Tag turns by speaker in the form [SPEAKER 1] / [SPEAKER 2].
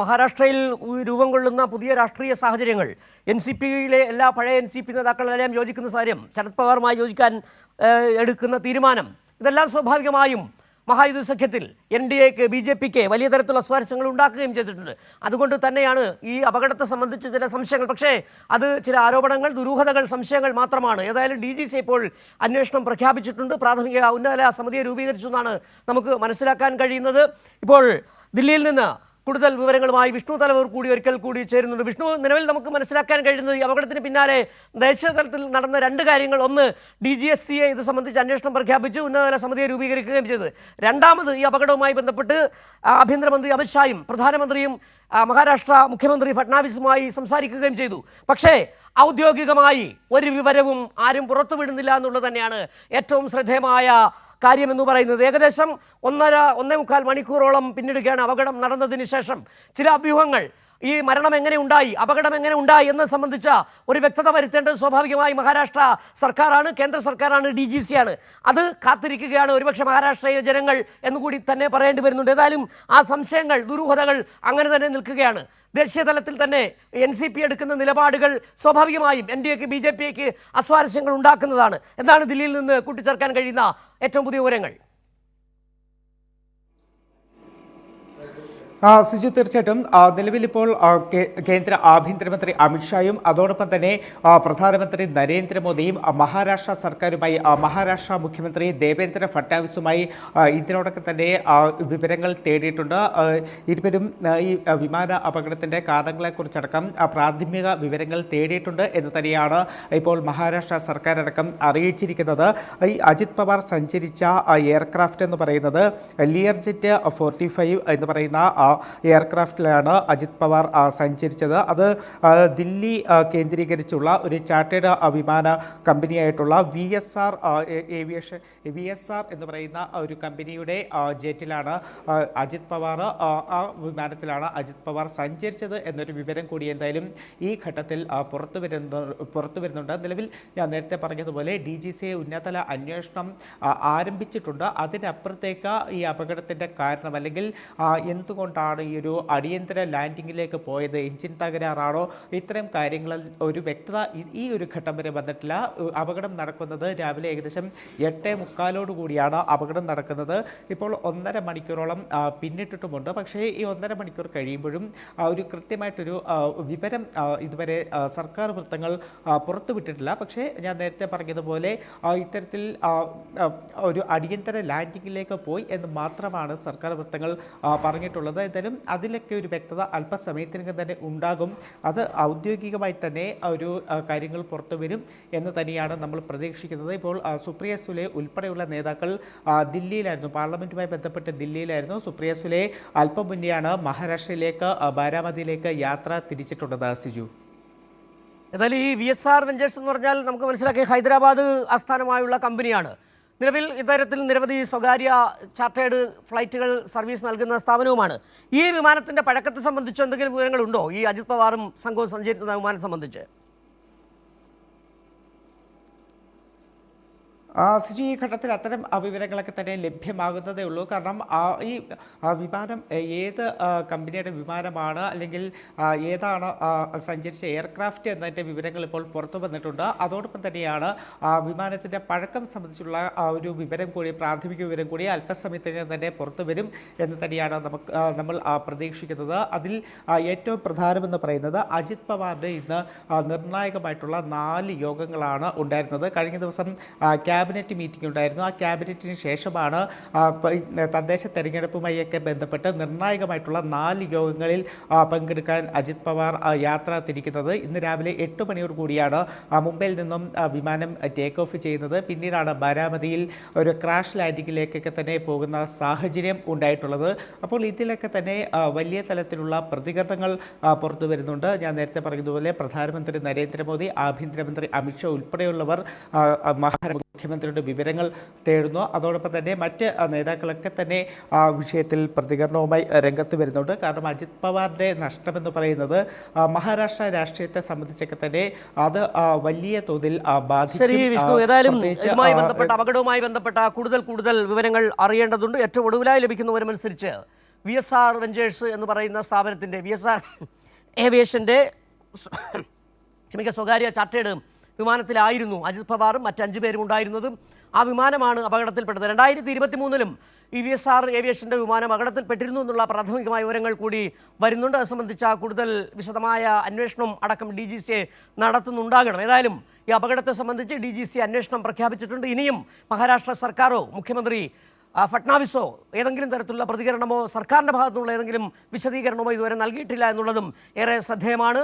[SPEAKER 1] മഹാരാഷ്ട്രയിൽ രൂപം കൊള്ളുന്ന പുതിയ രാഷ്ട്രീയ സാഹചര്യങ്ങൾ. എൻ സി പിയിലെ എല്ലാ പഴയ എൻ സി പി നേതാക്കളെല്ലാം യോജിക്കുന്ന കാര്യം ശരത് പവാറുമായി യോജിക്കാൻ എടുക്കുന്ന തീരുമാനം. ഇതെല്ലാം സ്വാഭാവികമായും മഹായുദ്ധ സഖ്യത്തിൽ എൻ ഡി എക്ക് ബി ജെ പിക്ക് വലിയ തരത്തിലുള്ള സ്വാരസ്യങ്ങൾ ഉണ്ടാക്കുകയും ചെയ്തിട്ടുണ്ട്. അതുകൊണ്ട് തന്നെയാണ് ഈ അപകടത്തെ സംബന്ധിച്ച് ചില സംശയങ്ങൾ. പക്ഷേ അത് ചില ആരോപണങ്ങൾ ദുരൂഹതകൾ സംശയങ്ങൾ മാത്രമാണ്. ഏതായാലും ഡി ജി സി ഇപ്പോൾ അന്വേഷണം പ്രഖ്യാപിച്ചിട്ടുണ്ട്. പ്രാഥമിക ഉന്നതല സമിതിയെ രൂപീകരിച്ചു എന്നാണ് നമുക്ക് മനസ്സിലാക്കാൻ കഴിയുന്നത്. ഇപ്പോൾ ദില്ലിയിൽ നിന്ന് കൂടുതൽ വിവരങ്ങളുമായി വിഷ്ണു തലവർ കൂടി ഒരിക്കൽ കൂടി ചേരുന്നുണ്ട്. വിഷ്ണു നിലവിൽ നമുക്ക് മനസ്സിലാക്കാൻ കഴിയുന്നത് ഈ അപകടത്തിന് പിന്നാലെ ദേശീയ തലത്തിൽ നടന്ന രണ്ട് കാര്യങ്ങൾ. ഒന്ന് ഡി ജി എസ് സിയെ ഇത് സംബന്ധിച്ച് അന്വേഷണം പ്രഖ്യാപിച്ചു. ഉന്നതതല സമിതിയെ രൂപീകരിക്കുകയും ചെയ്തു രണ്ടാമത് ഈ അപകടവുമായി ബന്ധപ്പെട്ട് ആഭ്യന്തരമന്ത്രി അമിത്ഷായും പ്രധാനമന്ത്രിയും മഹാരാഷ്ട്ര മുഖ്യമന്ത്രി ഫട്നാവിസുമായി സംസാരിക്കുകയും ചെയ്തു. പക്ഷേ ഔദ്യോഗികമായി ഒരു വിവരവും ആരും പുറത്തുവിടുന്നില്ല എന്നുള്ളത് തന്നെയാണ് ഏറ്റവും ശ്രദ്ധേയമായ കാര്യമെന്ന് പറയുന്നത്. ഏകദേശം ഒന്നര ഒന്നേ മുക്കാൽ മണിക്കൂറോളം പിന്നിടുകയാണ് അപകടം നടന്നതിന് ശേഷം ചില അഭ്യൂഹങ്ങൾ. ഈ മരണം എങ്ങനെ ഉണ്ടായി? അപകടം എങ്ങനെ ഉണ്ടായി എന്ന് സംബന്ധിച്ച ഒരു വ്യക്തത വരുത്തേണ്ടത് സ്വാഭാവികമായി മഹാരാഷ്ട്ര സർക്കാരാണ് കേന്ദ്ര സർക്കാരാണ് ഡി ജി സി ആണ്. അത് കാത്തിരിക്കുകയാണ് ഒരുപക്ഷെ മഹാരാഷ്ട്രയിലെ ജനങ്ങൾ എന്നുകൂടി തന്നെ പറയേണ്ടി വരുന്നുണ്ട്. ഏതായാലും ആ സംശയങ്ങൾ ദുരൂഹതകൾ അങ്ങനെ തന്നെ നിൽക്കുകയാണ്. ദേശീയ തലത്തിൽ തന്നെ എൻ സി പി എടുക്കുന്ന നിലപാടുകൾ സ്വാഭാവികമായും എൻ ഡി എക്ക് ബി ജെ പിക്ക് അസ്വാരസ്യങ്ങൾ ഉണ്ടാക്കുന്നതാണ്. എന്താണ് ദില്ലിയിൽ നിന്ന് കൂട്ടിച്ചേർക്കാൻ കഴിയുന്ന ഏറ്റവും പുതിയ വിവരങ്ങൾ
[SPEAKER 2] ആ, സിജു തീർച്ചയായിട്ടും ആ, നിലവിലിപ്പോൾ ആ, കേന്ദ്ര ആഭ്യന്തരമന്ത്രി അമിത്ഷായും അതോടൊപ്പം തന്നെ പ്രധാനമന്ത്രി നരേന്ദ്രമോദിയും ആ, മഹാരാഷ്ട്ര സർക്കാരുമായി ആ, മഹാരാഷ്ട്ര മുഖ്യമന്ത്രി ദേവേന്ദ്ര ഫട്നാവിസുമായി ആ, ഇതിനോടൊക്കെ തന്നെ വിവരങ്ങൾ തേടിയിട്ടുണ്ട്. ആ, ഇരുവരും ഈ വിമാന അപകടത്തിന്റെ കാരണങ്ങളെക്കുറിച്ചടക്കം ആ, പ്രാഥമിക വിവരങ്ങൾ തേടിയിട്ടുണ്ട് എന്ന് തന്നെയാണ് ഇപ്പോൾ മഹാരാഷ്ട്ര സർക്കാർ അടക്കം അറിയിച്ചിരിക്കുന്നത്. ഈ അജിത് പവാർ സഞ്ചരിച്ച എയർക്രാഫ്റ്റ് എന്ന് പറയുന്നത് ലിയർജെറ്റ് ഫോർട്ടി ഫൈവ് എന്ന് പറയുന്ന ആ, എയർക്രാഫ്റ്റിലാണ് അജിത് പവാർ സഞ്ചരിച്ചത്. അത് ദില്ലി കേന്ദ്രീകരിച്ചുള്ള ഒരു ചാർട്ടേഡ് വിമാന കമ്പനിയായിട്ടുള്ള V S R aviation V S R എന്ന് പറയുന്ന ഒരു കമ്പനിയുടെ ജെറ്റിലാണ് അജിത് പവാർ ആ, വിമാനത്തിലാണ് അജിത് പവാർ സഞ്ചരിച്ചത് എന്നൊരു വിവരം കൂടി എന്തായാലും ഈ ഘട്ടത്തിൽ പുറത്തു വരുന്ന പുറത്തു വരുന്നുണ്ട്. നിലവിൽ ഞാൻ നേരത്തെ പറഞ്ഞതുപോലെ ഡി ജി സി ഉന്നതതല അന്വേഷണം ആരംഭിച്ചിട്ടുണ്ട്. അതിനപ്പുറത്തേക്ക് ഈ അപകടത്തിന്റെ കാരണം അല്ലെങ്കിൽ ആ, എന്തുകൊണ്ടാണ് ഈ ഒരു അടിയന്തര ലാൻഡിങ്ങിലേക്ക് പോയത്. എഞ്ചിൻ തകരാറാണോ? ഇത്തരം കാര്യങ്ങളിൽ ഒരു വ്യക്തത ഈ- ഒരു ഘട്ടം വരെ വന്നിട്ടില്ല. അപകടം നടക്കുന്നത് രാവിലെ ഏകദേശം എട്ട് മുക്കാലോട് കൂടിയാണ് അപകടം നടക്കുന്നത്. ഇപ്പോൾ ഒന്നര മണിക്കൂറോളം പിന്നിട്ടിട്ടുമുണ്ട്. പക്ഷേ ഈ ഒന്നര മണിക്കൂർ കഴിയുമ്പോഴും ഒരു കൃത്യമായിട്ടൊരു വിവരം ഇതുവരെ സർക്കാർ വൃത്തങ്ങൾ പുറത്തുവിട്ടിട്ടില്ല പക്ഷേ ഞാൻ നേരത്തെ പറഞ്ഞതുപോലെ ഇത്തരത്തിൽ ഒരു അടിയന്തര ലാൻഡിങ്ങിലേക്ക് പോയി എന്ന് മാത്രമാണ് സർക്കാർ വൃത്തങ്ങൾ പറഞ്ഞിട്ടുള്ളത്. എന്തായാലും അതിലൊക്കെ ഒരു വ്യക്തത അല്പസമയത്തിനകം തന്നെ ഉണ്ടാകും. അത് ഔദ്യോഗികമായി തന്നെ ഒരു കാര്യങ്ങൾ പുറത്തു വരും എന്ന് തന്നെയാണ് നമ്മൾ പ്രതീക്ഷിക്കുന്നത്. ഇപ്പോൾ സുപ്രിയ സുലെ ഉൾപ്പെടെയുള്ള നേതാക്കൾ ദില്ലിയിലായിരുന്നു. പാർലമെന്റുമായി ബന്ധപ്പെട്ട് ദില്ലിയിലായിരുന്നു. സുപ്രിയ സുലെ അല്പം മുന്നെയാണ് മഹാരാഷ്ട്രയിലേക്ക് ബാരാമതിയിലേക്ക് യാത്ര തിരിച്ചിട്ടുള്ളത്. സിജു.
[SPEAKER 1] എന്നാലും ഈ വി എസ് ആർ വെഞ്ചേഴ്സ് എന്ന് പറഞ്ഞാൽ നമുക്ക് മനസ്സിലാക്കി ഹൈദരാബാദ് ആസ്ഥാനമായുള്ള കമ്പനിയാണ്. നിലവിൽ ഇത്തരത്തിൽ നിരവധി സ്വകാര്യ ചാർട്ടേഡ് ഫ്ലൈറ്റുകൾ സർവീസ് നൽകുന്ന സ്ഥാപനവുമാണ്. ഈ വിമാനത്തിന്റെ പഴക്കത്തെ സംബന്ധിച്ച് എന്തെങ്കിലും വിവരങ്ങളുണ്ടോ? ഈ അജിത് പവാറും സംഘവും സഞ്ചരിക്കുന്ന വിമാനം സംബന്ധിച്ച്
[SPEAKER 2] ആ, സിജു ഈ ഘട്ടത്തിൽ അത്തരം വിവരങ്ങളൊക്കെ തന്നെ ലഭ്യമാകുന്നതേ ഉള്ളൂ. കാരണം ഈ വിമാനം ഏത് കമ്പനിയുടെ വിമാനമാണ് അല്ലെങ്കിൽ ഏതാണ് സഞ്ചരിച്ച എയർക്രാഫ്റ്റ് എന്നതിന്റെ വിവരങ്ങൾ ഇപ്പോൾ പുറത്തു വന്നിട്ടുണ്ട്. അതോടൊപ്പം തന്നെയാണ് വിമാനത്തിന്റെ പഴക്കം സംബന്ധിച്ചുള്ള ഒരു വിവരം കൂടി പ്രാഥമിക വിവരം കൂടി അല്പസമയത്തിനകം തന്നെ പുറത്തു വരും എന്ന് തന്നെയാണ് നമുക്ക് നമ്മൾ പ്രതീക്ഷിക്കുന്നത്. അതിൽ ഏറ്റവും പ്രധാനമെന്ന് പറയുന്നത് അജിത് പവാറിന്റെ ഇന്ന് നിർണായകമായിട്ടുള്ള നാല് യോഗങ്ങളാണ് ഉണ്ടായിരുന്നത്. കഴിഞ്ഞ ദിവസം ആ, ക്യാബിനറ്റ് മീറ്റിംഗ് ഉണ്ടായിരുന്നു. ആ ക്യാബിനറ്റിന് ശേഷമാണ് തദ്ദേശ തെരഞ്ഞെടുപ്പുമായൊക്കെ ബന്ധപ്പെട്ട് നിർണായകമായിട്ടുള്ള നാല് യോഗങ്ങളിൽ പങ്കെടുക്കാൻ അജിത് പവാർ യാത്ര തിരിക്കുന്നത്. ഇന്ന് രാവിലെ എട്ട് മണിയോട് കൂടിയാണ് മുംബൈയിൽ നിന്നും വിമാനം ടേക്ക് ഓഫ് ചെയ്യുന്നത്. പിന്നീടാണ് ബാരാമതിയിൽ ഒരു ക്രാഷ് ലാൻഡിങ്ങിലേക്കൊക്കെ തന്നെ പോകുന്ന സാഹചര്യം ഉണ്ടായിട്ടുള്ളത്. അപ്പോൾ ഇതിലൊക്കെ തന്നെ വലിയ തലത്തിലുള്ള പ്രതികരണങ്ങൾ പുറത്തു വരുന്നുണ്ട്. ഞാൻ നേരത്തെ പറഞ്ഞതുപോലെ പ്രധാനമന്ത്രി നരേന്ദ്രമോദി ആഭ്യന്തരമന്ത്രി അമിത്ഷാ ഉൾപ്പെടെയുള്ളവർ മഹാരാഷ്ട്ര മുഖ്യമന്ത്രിയുടെ വിവരങ്ങൾ തേടുന്നു. അതോടൊപ്പം തന്നെ മറ്റ് നേതാക്കളൊക്കെ തന്നെ ആ വിഷയത്തിൽ പ്രതികരണവുമായി രംഗത്ത് വരുന്നുണ്ട്. കാരണം അജിത് പവാറിന്റെ നഷ്ടമെന്ന് പറയുന്നത് മഹാരാഷ്ട്ര രാഷ്ട്രീയത്തെ സംബന്ധിച്ചൊക്കെ തന്നെ അത് വലിയ തോതിൽ ബാധിക്കും.
[SPEAKER 1] ഏതായാലും ഇതുമായി ബന്ധപ്പെട്ട അപകടവുമായി ബന്ധപ്പെട്ട കൂടുതൽ കൂടുതൽ വിവരങ്ങൾ അറിയേണ്ടതുണ്ട്. ഏറ്റവും ഒടുവിലായി ലഭിക്കുന്നവരുമനുസരിച്ച് വി എസ് ആർ വെഞ്ചേഴ്സ് എന്ന് പറയുന്ന സ്ഥാപനത്തിന്റെ വി എസ് ആർ ഏവിയേഷന്റെ ക്ഷമിക്കുക സ്വകാര്യ ചാർട്ടേഡ് വിമാനത്തിലായിരുന്നു. അജിത് പവാറും മറ്റഞ്ചു പേരും ഉണ്ടായിരുന്നതും ആ വിമാനമാണ് അപകടത്തിൽപ്പെട്ടത്. രണ്ടായിരത്തി ഇരുപത്തി മൂന്നിലും ഇ വി എസ് ആർ ഏവിയേഷന്റെ വിമാനം അപകടത്തിൽപ്പെട്ടിരുന്നു എന്നുള്ള പ്രാഥമികമായ വിവരങ്ങൾ കൂടി വരുന്നുണ്ട്. അത് സംബന്ധിച്ച കൂടുതൽ വിശദമായ അന്വേഷണം അടക്കം ഡി ജി സി നടത്തുന്നുണ്ടാകണം. ഏതായാലും ഈ അപകടത്തെ സംബന്ധിച്ച് ഡി ജി സി അന്വേഷണം പ്രഖ്യാപിച്ചിട്ടുണ്ട്. ഇനിയും മഹാരാഷ്ട്ര സർക്കാരോ മുഖ്യമന്ത്രി ഫട്നാവിസോ ഏതെങ്കിലും തരത്തിലുള്ള പ്രതികരണമോ സർക്കാരിന്റെ ഭാഗത്തുനിന്നുള്ള ഏതെങ്കിലും വിശദീകരണമോ ഇതുവരെ നൽകിയിട്ടില്ല എന്നുള്ളതും ഏറെ ശ്രദ്ധേയമാണ്.